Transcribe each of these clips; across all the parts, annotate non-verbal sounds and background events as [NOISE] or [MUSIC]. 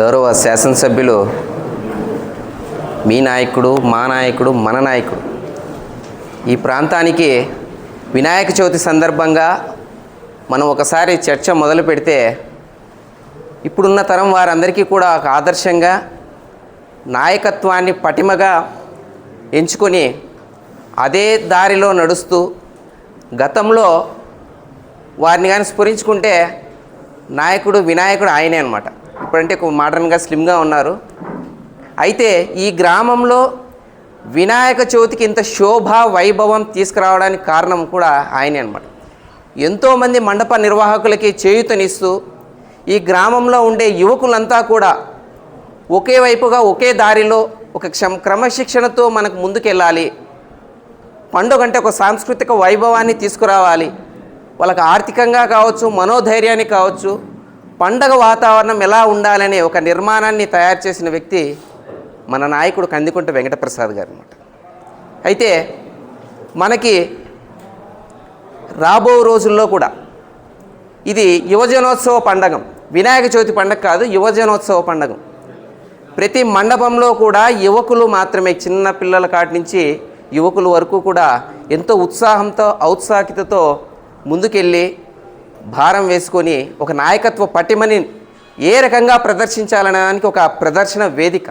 గౌరవ శాసనసభ్యులు మీ నాయకుడు మా నాయకుడు మన నాయకుడు. ఈ ప్రాంతానికి వినాయక చవితి సందర్భంగా మనం ఒకసారి చర్చ మొదలు పెడితే ఇప్పుడున్న తరం వారందరికీ కూడా ఒక ఆదర్శంగా నాయకత్వాన్ని పటిమగా ఎంచుకొని అదే దారిలో నడుస్తూ గతంలో వారిని కానీ స్ఫురించుకుంటే నాయకుడు వినాయకుడు ఆయనే అనమాట ఇప్పుడంటే మోడర్న్గా స్లిమ్గా ఉన్నారు. అయితే ఈ గ్రామంలో వినాయక చవితికి ఇంత శోభ వైభవం తీసుకురావడానికి కారణం కూడా ఆయనే అనమాట ఎంతోమంది మండప నిర్వాహకులకి చేయూతనిస్తూ ఈ గ్రామంలో ఉండే యువకులంతా కూడా ఒకే వైపుగా ఒకే దారిలో ఒక క్షమ క్రమశిక్షణతో మనకు ముందుకెళ్ళాలి. పండుగ అంటే ఒక సాంస్కృతిక వైభవాన్ని తీసుకురావాలి. వాళ్ళకి ఆర్థికంగా కావచ్చు మనోధైర్యాన్ని కావచ్చు పండగ వాతావరణం ఎలా ఉండాలనే ఒక నిర్మాణాన్ని తయారు చేసిన వ్యక్తి మన నాయకుడు కందికుంట వెంకటప్రసాద్ గారు అనమాట అయితే మనకి రాబో రోజుల్లో కూడా ఇది యువజనోత్సవ పండగం. వినాయక చవితి పండగ కాదు యువజనోత్సవ పండగ. ప్రతి మండపంలో కూడా యువకులు మాత్రమే చిన్న పిల్లల కాటి నుంచి యువకుల వరకు కూడా ఎంతో ఉత్సాహంతో ఔత్సాహికతతో ముందుకెళ్ళి భారం వేసుకొని ఒక నాయకత్వ పటిమని ఏ రకంగా ప్రదర్శించాలనడానికి ఒక ప్రదర్శన వేదిక.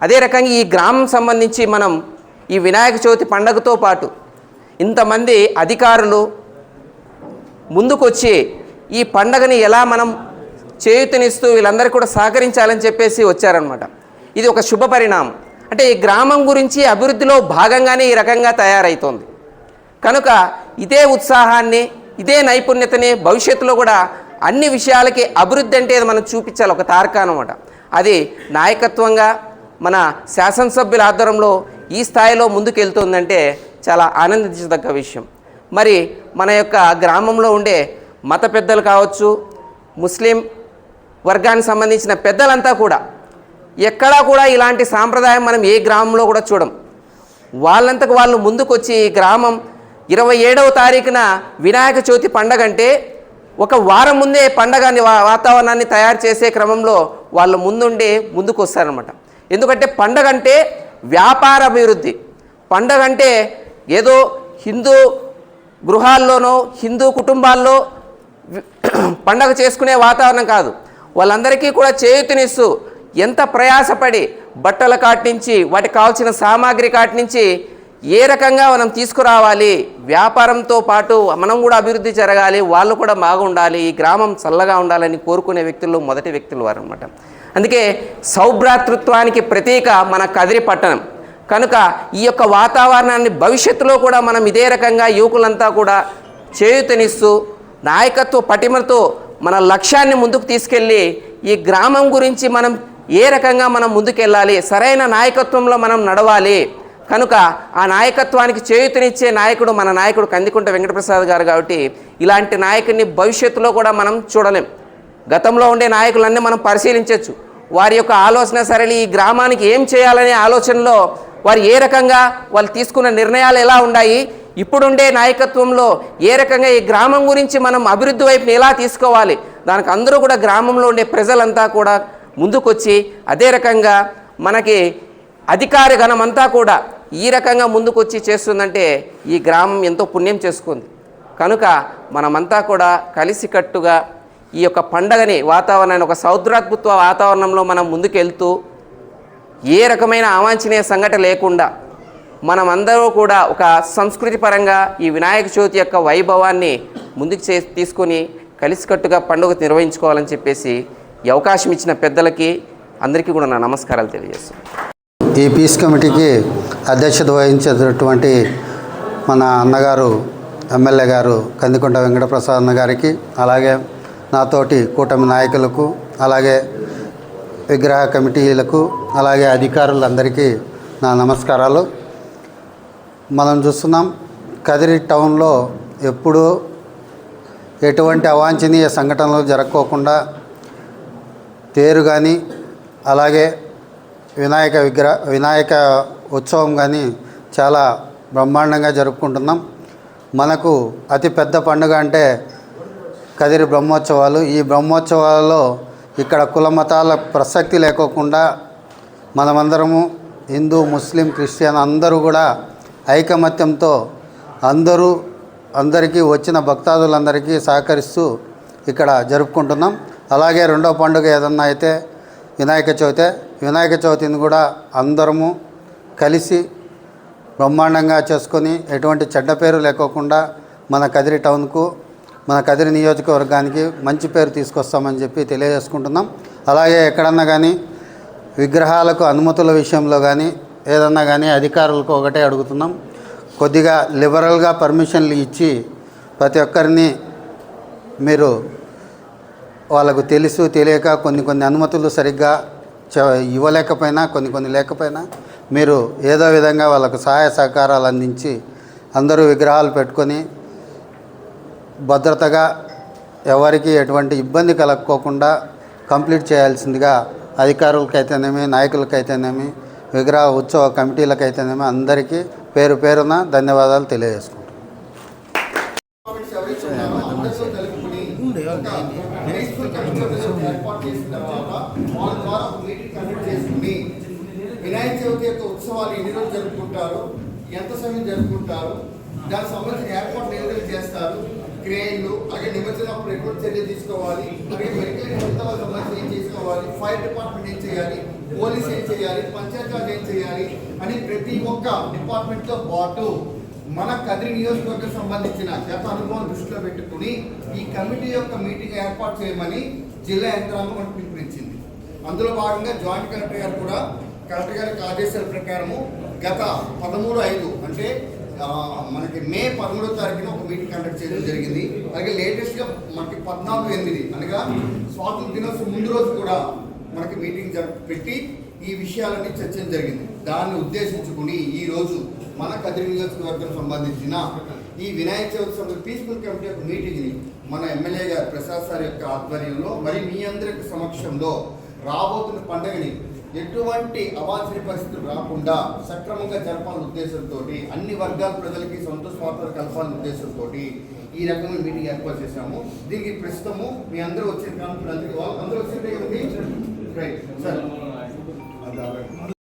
అదే రకంగా ఈ గ్రామం సంబంధించి మనం ఈ వినాయక చవితి పండగతో పాటు ఇంతమంది అధికారులు ముందుకొచ్చి ఈ పండగని ఎలా మనం చేయుతనిస్తూ వీళ్ళందరూ కూడా సహకరించాలని చెప్పేసి వచ్చారనమాట ఇది ఒక శుభ పరిణామం. అంటే ఈ గ్రామం గురించి అభివృద్ధిలో భాగంగానే ఈ రకంగా తయారవుతోంది కనుక ఇదే ఉత్సాహాన్ని ఇదే నైపుణ్యతని భవిష్యత్తులో కూడా అన్ని విషయాలకి అభివృద్ధి అంటే మనం చూపించాలి ఒక తారక అనమాట అది నాయకత్వంగా మన శాసనసభ్యుల ఆధ్వర్యంలో ఈ స్థాయిలో ముందుకెళ్తుందంటే చాలా ఆనందించదగ్గ విషయం. మరి మన యొక్క గ్రామంలో ఉండే మత పెద్దలు కావచ్చు ముస్లిం వర్గానికి సంబంధించిన పెద్దలంతా కూడా ఎక్కడా కూడా ఇలాంటి సాంప్రదాయం మనం ఏ గ్రామంలో కూడా చూడం. వాళ్ళంతకు వాళ్ళు ముందుకొచ్చి ఈ గ్రామం ఇరవై ఏడవ తారీఖున వినాయక చవితి పండగ అంటే ఒక వారం ముందే పండగని వాతావరణాన్ని తయారు చేసే క్రమంలో వాళ్ళు ముందుండి ముందుకు వస్తారనమాట ఎందుకంటే పండగ అంటే వ్యాపార అభివృద్ధి పండగ అంటే ఏదో హిందూ గృహాల్లోనో హిందూ కుటుంబాల్లో [CLEARS THROAT] పండగ చేసుకునే వాతావరణం కాదు. వాళ్ళందరికీ కూడా చేయుతనిస్తూ ఎంత ప్రయాసపడి బట్టల కాటి నుంచి వాటికి కావాల్సిన సామాగ్రి కాటి నుంచి ఏ రకంగా మనం తీసుకురావాలి? వ్యాపారంతో పాటు మనం కూడా అభివృద్ధి జరగాలి వాళ్ళు కూడా బాగుండాలి ఈ గ్రామం చల్లగా ఉండాలని కోరుకునే వ్యక్తుల్లో మొదటి వ్యక్తులు వారు అనమాట అందుకే సౌభ్రాతృత్వానికి ప్రతీక మన కదిరి పట్టణం. కనుక ఈ యొక్క వాతావరణాన్ని భవిష్యత్తులో కూడా మనం ఇదే రకంగా యువకులంతా కూడా చేయూతనిస్తూ నాయకత్వ పటిమతో మన లక్ష్యాన్ని ముందుకు తీసుకెళ్ళి ఈ గ్రామం గురించి మనం ఏ రకంగా మనం ముందుకెళ్ళాలి సరైన నాయకత్వంలో మనం నడవాలి కనుక ఆ నాయకత్వానికి చేయూతనిచ్చే నాయకుడు మన నాయకుడు కందికుంట వెంకటప్రసాద్ గారు కాబట్టి ఇలాంటి నాయకుడిని భవిష్యత్తులో కూడా మనం చూడలేం. గతంలో ఉండే నాయకులన్నీ మనం పరిశీలించవచ్చు వారి యొక్క ఆలోచన సరళి ఈ గ్రామానికి ఏం చేయాలనే ఆలోచనలో వారు ఏ రకంగా వాళ్ళు తీసుకున్న నిర్ణయాలు ఎలా ఉన్నాయి ఇప్పుడుండే నాయకత్వంలో ఏ రకంగా ఈ గ్రామం గురించి మనం అభివృద్ధి వైపుని ఎలా తీసుకోవాలి దానికి అందరూ కూడా గ్రామంలో ఉండే ప్రజలంతా కూడా ముందుకొచ్చి అదే రకంగా మనకి అధికార గణమంతా కూడా ఈ రకంగా ముందుకొచ్చి చేస్తుందంటే ఈ గ్రామం ఎంతో పుణ్యం చేసుకుంది. కనుక మనమంతా కూడా కలిసికట్టుగా ఈ యొక్క పండగని వాతావరణాన్ని ఒక సౌద్రాత్మత్వ వాతావరణంలో మనం ముందుకెళ్తూ ఏ రకమైన అవాంఛనీయ సంఘటన లేకుండా మనమందరూ కూడా ఒక సంస్కృతి పరంగా ఈ వినాయక చవితి యొక్క వైభవాన్ని ముందుకు చే తీసుకొని కలిసికట్టుగా పండుగ నిర్వహించుకోవాలని చెప్పేసి ఈ అవకాశం ఇచ్చిన పెద్దలకి అందరికీ కూడా నా నమస్కారాలు తెలియజేస్తున్నాను. ఈ పీస్ కమిటీకి అధ్యక్షత వహించేటటువంటి మన అన్నగారు ఎమ్మెల్యే గారు కందికొండ వెంకటప్రసాద్ అన్న గారికి అలాగే నాతోటి కూటమి నాయకులకు అలాగే విగ్రహ కమిటీలకు అలాగే అధికారులందరికీ నా నమస్కారాలు. మనం చూస్తున్నాం కదిరి టౌన్లో ఎప్పుడూ ఎటువంటి అవాంఛనీయ సంఘటనలు జరగకోకుండా తేరు కానీ అలాగే వినాయక విగ్రహ వినాయక ఉత్సవం కానీ చాలా బ్రహ్మాండంగా జరుపుకుంటున్నాం. మనకు అతి పెద్ద పండుగ అంటే కదిరి బ్రహ్మోత్సవాలు. ఈ బ్రహ్మోత్సవాలలో ఇక్కడ కుల మతాల ప్రసక్తి లేకోకుండా మనమందరము హిందూ ముస్లిం క్రిస్టియన్ అందరూ కూడా ఐకమత్యంతో అందరూ అందరికీ వచ్చిన భక్తాదులందరికీ సహకరిస్తూ ఇక్కడ జరుపుకుంటున్నాం. అలాగే రెండో పండుగ ఏదన్నా అయితే వినాయక చవితి వినాయక చవితిని కూడా అందరము కలిసి బ్రహ్మాండంగా చేసుకొని ఎటువంటి చెడ్డ పేరు లేకోకుండా మన కదిరి టౌన్కు మన కదిరి నియోజకవర్గానికి మంచి పేరు తీసుకొస్తామని చెప్పి తెలియజేసుకుంటున్నాం. అలాగే ఎక్కడన్నా కానీ విగ్రహాలకు అనుమతుల విషయంలో కానీ ఏదన్నా కానీ అధికారులకు ఒకటే అడుగుతున్నాం. కొద్దిగా లిబరల్గా పర్మిషన్లు ఇచ్చి ప్రతి ఒక్కరిని మీరు వాళ్ళకు తెలుసు తెలియక కొన్ని కొన్ని అనుమతులు సరిగ్గా ఇవ్వలేకపోయినా కొన్ని కొన్ని లేకపోయినా మీరు ఏదో విధంగా వాళ్ళకు సహాయ సహకారాలు అందించి అందరూ విగ్రహాలు పెట్టుకొని భద్రతగా ఎవరికి ఎటువంటి ఇబ్బంది కలగకోకుండా కంప్లీట్ చేయాల్సిందిగా అధికారులకైతేనేమి నాయకులకైతేనేమి విగ్రహ ఉత్సవ కమిటీలకైతేనేమి అందరికీ పేరు పేరున ధన్యవాదాలు తెలియజేసుకుంటాం ఏర్పాటు చేసిన తర్వాత వాళ్ళ ద్వారా మీటింగ్ కండక్ట్ చేసుకుని వినాయక చవితి యొక్క ఉత్సవాలు ఎన్ని రోజులు జరుపుకుంటారు ఎంత సమయం జరుపుకుంటారు దానికి సంబంధించిన ఏర్పాట్లు ఏ విధంగా చేస్తారు క్రేన్లు అలాగే నిమజ్జనప్పుడు ఎటువంటి చర్యలు తీసుకోవాలి అలాగే మెడికల్ హెల్త్ వాళ్ళకి సంబంధించి ఏం చేసుకోవాలి ఫైర్ డిపార్ట్మెంట్ ఏం చేయాలి పోలీస్ ఏం చేయాలి పంచాయతీరాజ్ ఏం చేయాలి అని ప్రతి ఒక్క డిపార్ట్మెంట్తో పాటు మన కదిరి నియోజకవర్గం సంబంధించిన గత అనుభవం దృష్టిలో పెట్టుకుని ఈ కమిటీ యొక్క మీటింగ్ ఏర్పాటు చేయమని జిల్లా యంత్రాంగం మనకు పిలుపునిచ్చింది అందులో భాగంగా జాయింట్ కలెక్టర్ గారు కూడా కలెక్టర్ గారి ఆదేశాల ప్రకారము గత పదమూడు ఐదు అంటే మనకి మే పదమూడో తారీఖున ఒక మీటింగ్ కండక్ట్ చేయడం జరిగింది. అలాగే లేటెస్ట్గా మనకి పద్నాలుగు ఎనిమిది అనగా స్వాతంత్ర దినోత్సవం ముందు రోజు కూడా మనకి మీటింగ్ పెట్టి ఈ విషయాలన్నీ చర్చలు జరిగింది. దాన్ని ఉద్దేశించుకుని ఈ రోజు మన కదిరి నియోజకవర్గం సంబంధించిన ఈ వినాయక చవితి సంబంధించిన పీస్ఫుల్ కమిటీ యొక్క మీటింగ్ని మన ఎమ్మెల్యే గారు ప్రసాద్ సార్ యొక్క ఆధ్వర్యంలో మరి మీ అందరి సమక్షంలో రాబోతున్న పండుగని ఎటువంటి అవాంఛనీయ పరిస్థితులు రాకుండా సక్రమంగా జరపాలనే ఉద్దేశంతో అన్ని వర్గాల ప్రజలకి సంతోష వార్తలు కలపాలనే ఉద్దేశంతో ఈ రకమైన మీటింగ్ ఏర్పాటు చేశాము. దీనికి ప్రస్తుతము మీ అందరూ వచ్చిన కాన్ఫరెన్స్ అందరూ వచ్చిందే రైట్ సార్